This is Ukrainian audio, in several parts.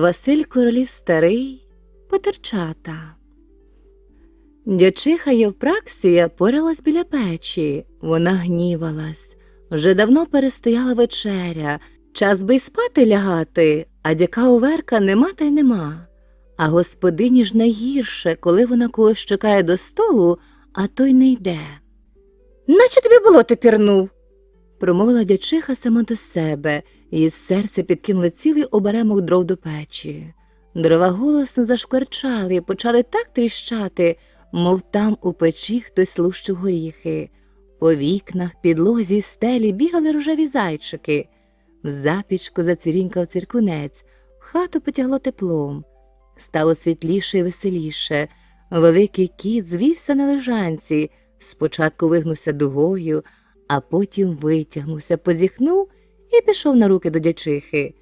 Василь Королів старий потерчата. Дячиха Євпраксія поралась біля печі. Вона гнівалась. Вже давно перестояла вечеря. Час би й спати лягати, а дяка Оверка нема та й нема. А господині ж найгірше, коли вона когось чекає до столу, а той не йде. Наче тобі болото пірнув, промовила дячиха сама до себе, і з серця підкинули цілий оберемок дров до печі. Дрова голосно зашкварчали і почали так тріщати, мов там у печі хтось лущив горіхи. По вікнах, підлозі стелі бігали рожеві зайчики. В запічку зацвірінькав цвіркунець, в хату потягло теплом. Стало світліше і веселіше. Великий кіт звівся на лежанці, спочатку вигнувся дугою, а потім витягнувся, позіхнув і пішов на руки до дячихи.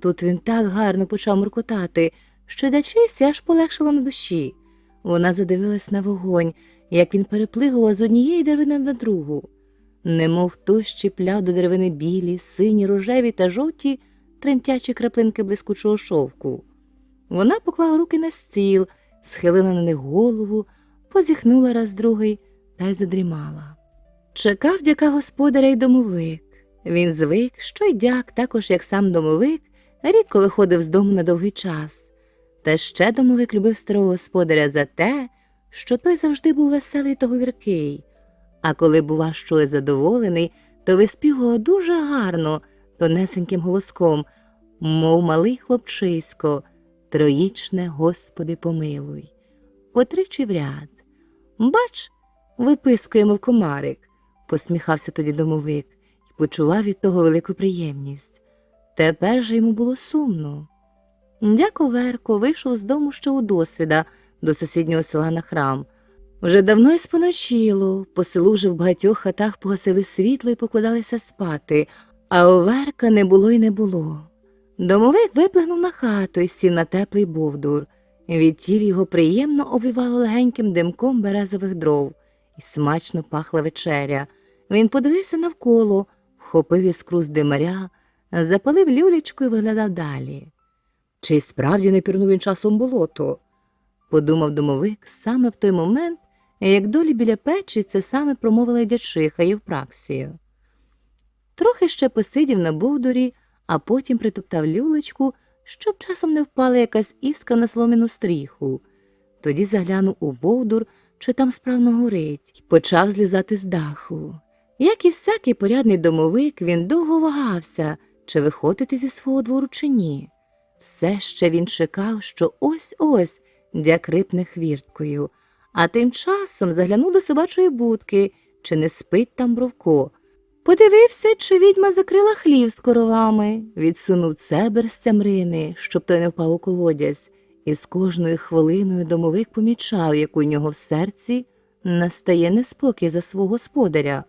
Тут він так гарно почав муркотати, що дячисі аж полегшило на душі. Вона задивилась на вогонь, як він переплигував з однієї деревини на другу. Немов хтось щіпляв до деревини білі, сині, рожеві та жовті тремтячі краплинки блискучого шовку. Вона поклала руки на стіл, схилила на них голову, позіхнула раз другий та й задрімала. Чекав дяка господаря й домовик. Він звик, що й дяк, також як сам домовик, рідко виходив з дому на довгий час. Та ще домовик любив старого господаря за те, що той завжди був веселий та говіркий. А коли бува щось задоволений, то виспівував дуже гарно, тонесеньким голоском, мов малий хлопчисько, троїчне Господи помилуй. Потричі в ряд. Бач, випискує, мов комарик, посміхався тоді домовик і почував від того велику приємність. Тепер же йому було сумно. Дяко Верко вийшов з дому ще у досвіда до сусіднього села на храм. Вже давно й споночило, по селу вже в багатьох хатах погасили світло і покладалися спати, а Оверка не було й не було. Домовик виплигнув на хату і сів на теплий бовдур. Від тіл його приємно обвівало легеньким димком березових дров, і смачно пахла вечеря. Він подивився навколо, вхопив іскру з димаря, запалив люлечку і виглядав далі. Чи справді не пірнув він часом болото? подумав домовик саме в той момент, як долі біля печі це саме промовила дячиха Євпраксія. Трохи ще посидів на бовдурі, а потім притоптав люлечку, щоб часом не впала якась іскра на соломіну стріху. Тоді заглянув у бовдур, що там справно горить, і почав злізати з даху. Як і всякий порядний домовик, він довго вагався, чи виходити зі свого двору, чи ні. Все ще він чекав, що ось ось дяк рипне хвірткою, а тим часом заглянув до собачої будки, чи не спить там бровко. Подивився, чи відьма закрила хлів з коровами, відсунув цебер з цямрини, щоб той не впав у колодязь, і з кожною хвилиною домовик помічав, як у нього в серці настає неспокій за свого господаря.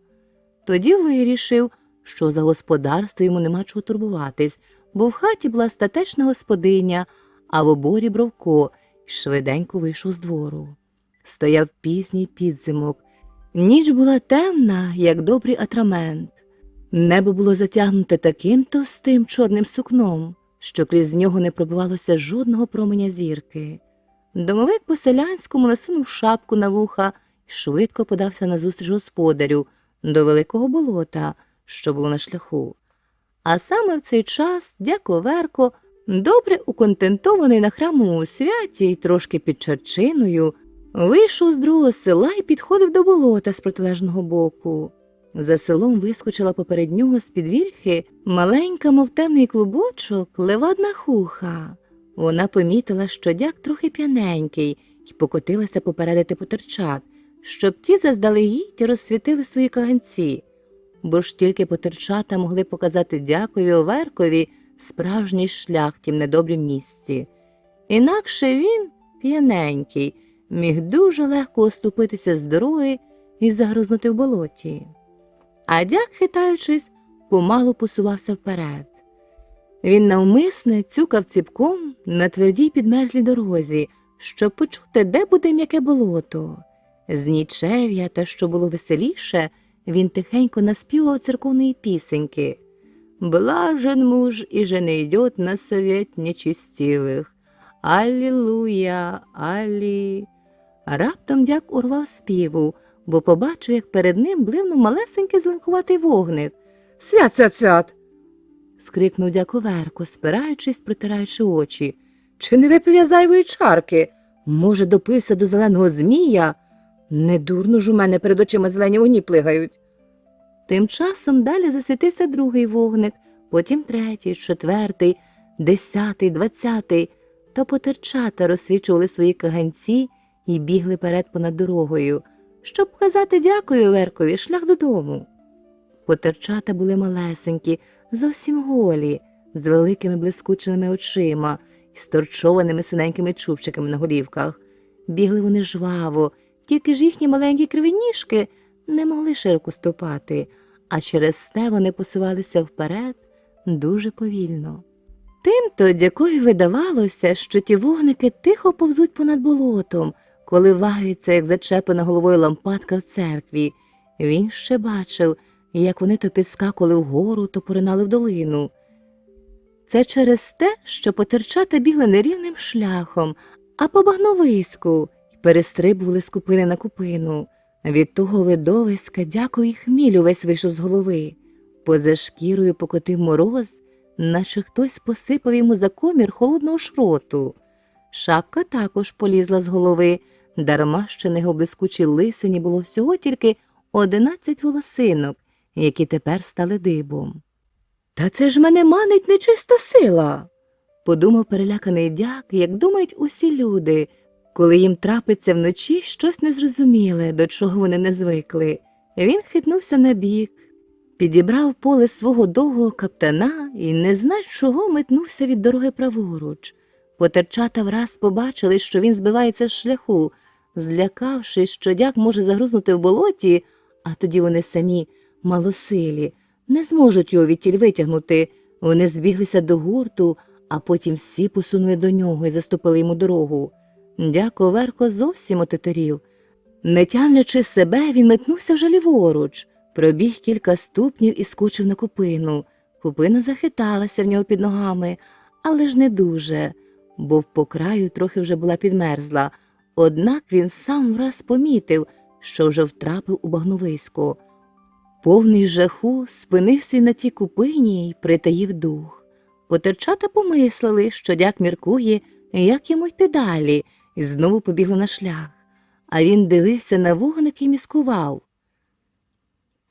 Тоді вирішив, що за господарство йому нема чого турбуватись, бо в хаті була статечна господиня, а в оборі бровко й швиденько вийшов з двору. Стояв пізній підзимок. Ніч була темна, як добрий атрамент. Небо було затягнуте таким товстим чорним сукном, що крізь нього не пробивалося жодного променя зірки. Домовик по селянському насунув шапку на вуха і швидко подався назустріч господарю до великого болота, що було на шляху. А саме в цей час дяко Верко, добре уконтентований на храмовому святі й трошки під чарчиною, вийшов з другого села і підходив до болота з протилежного боку. За селом вискочила поперед нього з під вірхи маленька, мов темний клубочок, левадна хуха. Вона помітила, що дяк трохи п'яненький, і покотилася попередити потерчат, щоб ті заздалегідь розсвітили свої каганці, бо ж тільки потерчата могли показати дякові Оверкові справжній шлях в тім недобрім місці. Інакше він, п'яненький, міг дуже легко оступитися з дороги і загрузнути в болоті. А дяк, хитаючись, помалу посувався вперед. Він навмисне цюкав ціпком на твердій підмерзлій дорозі, щоб почути, де буде м'яке болото. З нічев'я та що було веселіше, він тихенько наспівав церковної пісеньки. Блажен муж, же не идет на совет нечестивых. Аллилуйя, Аллі. А раптом дяк урвав співу, бо побачив, як перед ним бливнув малесенький зеленкуватий вогник. Свят, свят, свят. скрикнув дяк Оверко, спираючись, протираючи очі. Чи не випив я зайвої чарки? Може, допився до зеленого змія? Недурно ж у мене перед очима зелені вогні плигають. Тим часом далі засвітився другий вогник, потім третій, четвертий, десятий, двадцятий, то потерчата розсвічували свої каганці і бігли перед понад дорогою, щоб показати дякую Веркові шлях додому. Потерчата були малесенькі, зовсім голі, з великими блискучими очима і сторчованими синенькими чубчиками на голівках. Бігли вони жваво, тільки ж їхні маленькі кривініжки не могли широко ступати, а через те вони посувалися вперед дуже повільно. Тимто дякові видавалося, що ті вогники тихо повзуть понад болотом, коли вагаються, як зачеплена головою лампадка в церкві. Він ще бачив, як вони то підскакували вгору, то поринали в долину. Це через те, що потерчата бігли не рівним шляхом, а по багновиську перестрибували з купини на купину. Від того видовиська дякую і хміль увесь вийшов з голови. Поза шкірою покотив мороз, наче хтось посипав йому за комір холодного шроту. Шапка також полізла з голови, дарма що на його блискучій лисині було всього тільки одинадцять волосинок, які тепер стали дибом. Та це ж мене манить нечиста сила, подумав переляканий дяк, як думають усі люди, коли їм трапиться вночі щось незрозуміле, до чого вони не звикли. Він хитнувся на бік, підібрав поле свого довгого каптана і не знать чого метнувся від дороги праворуч. Потерчата враз побачили, що він збивається з шляху, злякавшись, що дяк може загрузнути в болоті, а тоді вони самі малосилі, не зможуть його відтіль витягнути. Вони збіглися до гурту, а потім всі посунули до нього і заступили йому дорогу. Дяко Верко зовсім отетерів. Не тямлячи себе, він метнувся вже ліворуч, пробіг кілька ступнів і скочив на купину. Купина захиталася в нього під ногами, але ж не дуже, бо в покраю трохи вже була підмерзла. Однак він сам враз помітив, що вже втрапив у багновисько. Повний жаху спинився на тій купині й притаїв дух. Потерчата помислили, що дяк міркує, як йому йти далі, і знову побігли на шлях. А він дивився на вогник і міскував.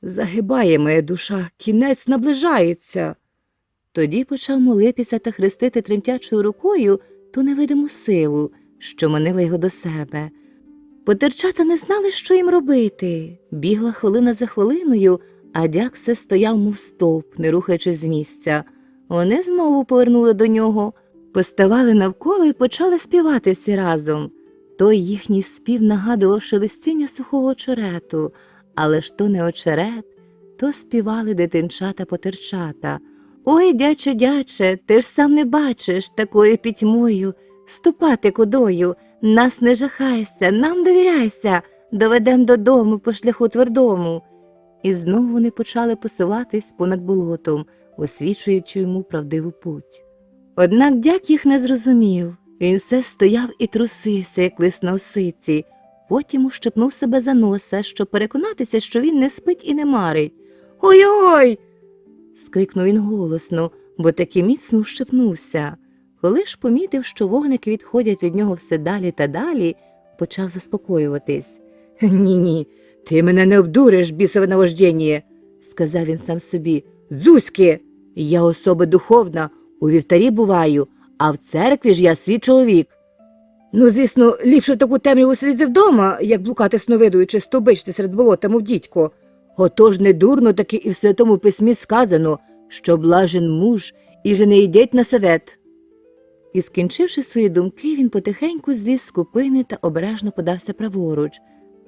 Загибає моя душа, кінець наближається. Тоді почав молитися та хрестити тремтячою рукою ту невидиму силу, що манила його до себе. Потерчата не знали, що їм робити. Бігла хвилина за хвилиною, а дяк все стояв, мов стовп, не рухаючись з місця. Вони знову повернули до нього, поставали навколо і почали співати всі разом. Той їхній спів нагадував шелестіння сухого очерету, але ж то не очерет, то співали дитинчата потерчата. Ой, дяче, дяче, ти ж сам не бачиш такою пітьмою, ступати кудою, нас не жахайся, нам довіряйся, доведем додому по шляху твердому. І знову вони почали посуватись понад болотом, освічуючи йому правдиву путь. Однак дяк їх не зрозумів. Він все стояв і трусився, як лист на осиці, потім ущипнув себе за носа, щоб переконатися, що він не спить і не марить. Ой-ой. скрикнув він голосно, бо таки міцно вщипнувся. Коли ж помітив, що вогники відходять від нього все далі та далі, почав заспокоюватись. Ні, ні, ти мене не обдуриш, бісове навождєння, сказав він сам собі. Дзузьки, я особа духовна, у вівтарі буваю, а в церкві ж я свій чоловік. Ну, звісно, ліпше в таку темряву сидіти вдома, як блукати сновидуючи, стовбичити серед болота, мов дідько. Отож недурно таки і в святому письмі сказано, що блажен муж і же йдеть на совет. І, скінчивши свої думки, він потихеньку зліз з купини та обережно подався праворуч.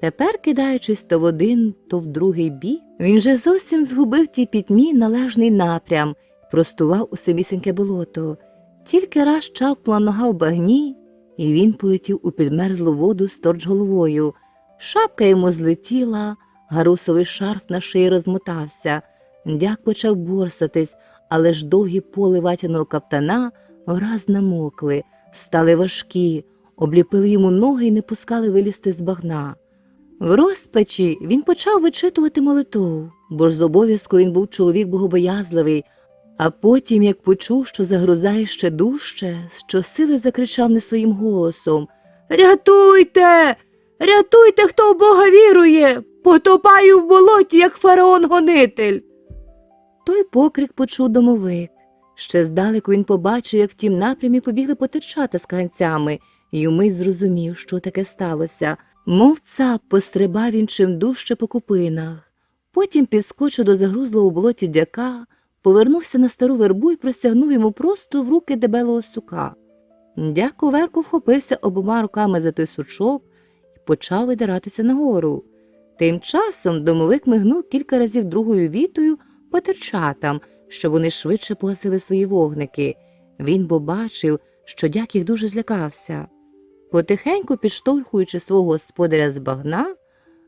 Тепер, кидаючись то в один, то в другий бік, він вже зовсім згубив тій пітьмі належний напрям, простував у самісіньке болото. Тільки раз чавкнула нога в багні, і він полетів у підмерзлу воду сторч головою. Шапка йому злетіла, гарусовий шарф на шиї розмотався. Дяк почав борсатись, але ж довгі поли ватяного каптана враз намокли, стали важкі, обліпили йому ноги і не пускали вилізти з багна. В розпачі він почав вичитувати молитву, бо ж з обов'язку він був чоловік богобоязливий, а потім, як почув, що загрузає ще дужче, щосили закричав не своїм голосом Рятуйте! Рятуйте, хто в Бога вірує! Потопаю в болоті, як фараон гонитель. Той покрик почув домовик. Ще здалеку він побачив, як в тім напрямі побігли потечати з каганцями, і умить зрозумів, що таке сталося. Мов цап пострибав він чим дужче по купинах. Потім підскочив до загрузлого у болоті дяка, повернувся на стару вербу і простягнув йому просто в руки дебелого сука. Дяк верку вхопився обома руками за той сучок і почав видиратися нагору. Тим часом домовик мигнув кілька разів другою вітою по терчатам, щоб вони швидше погасили свої вогники. Він бо бачив, що дяк їх дуже злякався. Потихеньку підштовхуючи свого господаря з багна,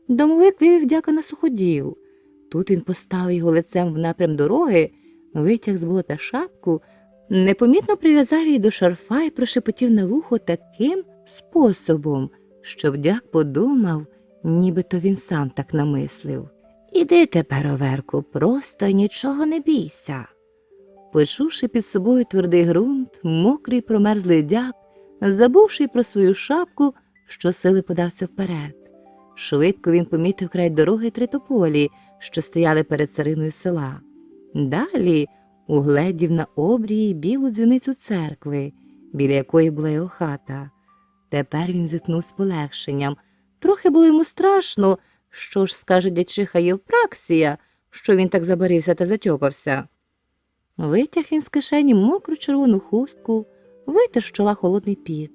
домовик вивів дяка на суходіл. Тут він поставив його лицем в напрям дороги, витяг з болота шапку, непомітно прив'язав її до шарфа і прошепотів на вухо таким способом, щоб дяк подумав, нібито він сам так намислив. Іди тепер, Оверку, просто нічого не бійся. Почувши під собою твердий ґрунт, мокрий промерзлий дяк, забувши про свою шапку, щосили подався вперед. Швидко він помітив край дороги три тополі, що стояли перед цариною села. Далі угледів на обрії білу дзвіницю церкви, біля якої була його хата. Тепер він зітхнув з полегшенням. Трохи було йому страшно, що ж скаже дячиха Євпраксія, що він так забарився та затьопався. Витяг він з кишені мокру червону хустку, витер з чола холодний піт.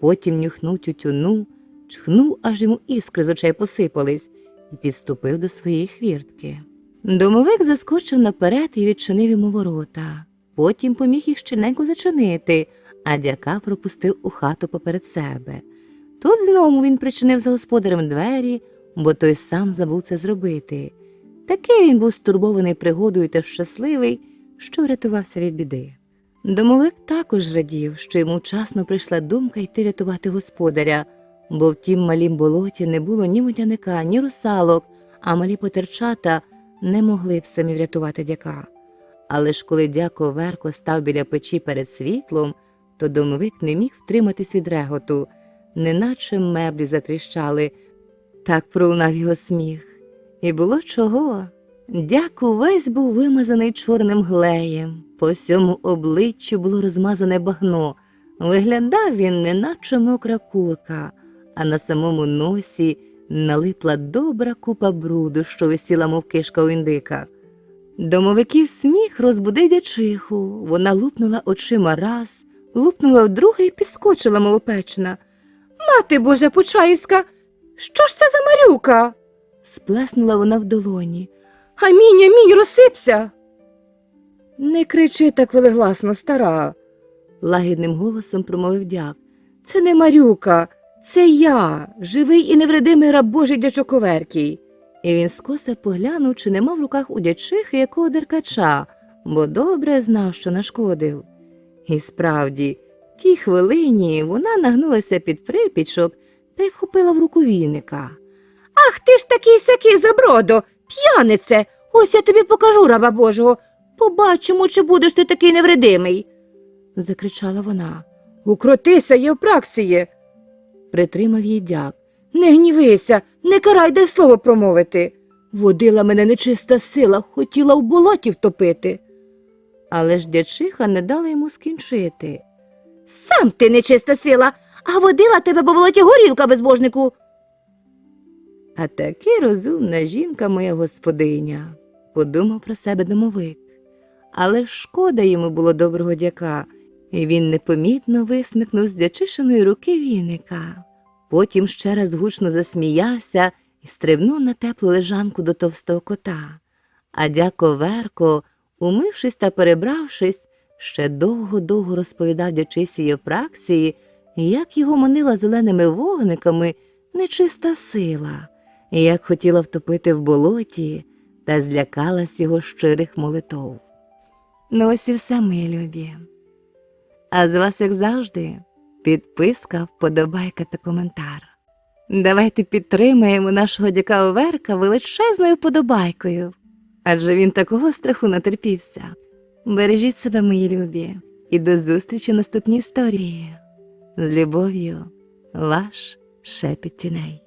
Потім нюхнув тютюну, чхнув, аж йому іскри з очей посипались, і підступив до своєї хвіртки. Домовик заскочив наперед і відчинив йому ворота. Потім поміг їх щільненько зачинити, а дяка пропустив у хату поперед себе. Тут знову він причинив за господарем двері, бо той сам забув це зробити. Такий він був стурбований пригодою та щасливий, що врятувався від біди. Домовик також радів, що йому вчасно прийшла думка йти рятувати господаря, бо в тім малім болоті не було ні водяника, ні русалок, а малі потерчата не могли б самі врятувати дяка. Але ж коли дяко Верко став біля печі перед світлом, то домовик не міг втриматись від реготу, неначе меблі затріщали, так пролунав його сміх. І було чого. Дяк увесь був вимазаний чорним глеєм, по всьому обличчю було розмазане багно. Виглядав він, неначе мокра курка, а на самому носі налипла добра купа бруду, що висіла, мов кишка у індика. Домовиків сміх розбудив дячиху. Вона лупнула очима раз, лупнула вдруге і підскочила малопечна. Мати Божа Почаївська, що ж це за марюка? сплеснула вона в долоні. Амінь, амінь, розсипся. Не кричи так велигласно, стара, лагідним голосом промовив дяк. Це не Марюка, це я, живий і невредимий раб Божий дячок Оверкій. І він скоса поглянув, чи нема в руках у дячихи якого деркача, бо добре знав, що нашкодив. І справді, в тій хвилині вона нагнулася під припічок та й вхопила в руку віника. Ах ти ж такий сякий забродо, п'янице, ось я тобі покажу раба Божого. Побачимо, чи будеш ти такий невредимий. закричала вона. Укротися, Євпраксіє. Притримав її дяк. Не гнівися, не карай, дай слово промовити. Водила мене нечиста сила, хотіла в болоті втопити. Але ж дячиха не дала йому скінчити. Сам ти нечиста сила, а водила тебе по болоті горілка, безбожнику. А таки розумна жінка моя господиня, подумав про себе домовик. Але шкода йому було доброго дяка, і він непомітно висмикнув з дячишиної руки віника. Потім ще раз гучно засміявся і стрибнув на теплу лежанку до товстого кота. А дяко Верко, умившись та перебравшись, ще довго-довго розповідав дячисі Євпраксії, як його манила зеленими вогниками нечиста сила, як хотіла втопити в болоті та злякалась його щирих молитов. Ну ось і все, мої любі. А з вас, як завжди, підписка, вподобайка та коментар. Давайте підтримаємо нашого дяка Оверка величезною вподобайкою, адже він такого страху натерпівся. Бережіть себе, мої любі, і до зустрічі в наступній історії. З любов'ю, ваш шепіт тіней.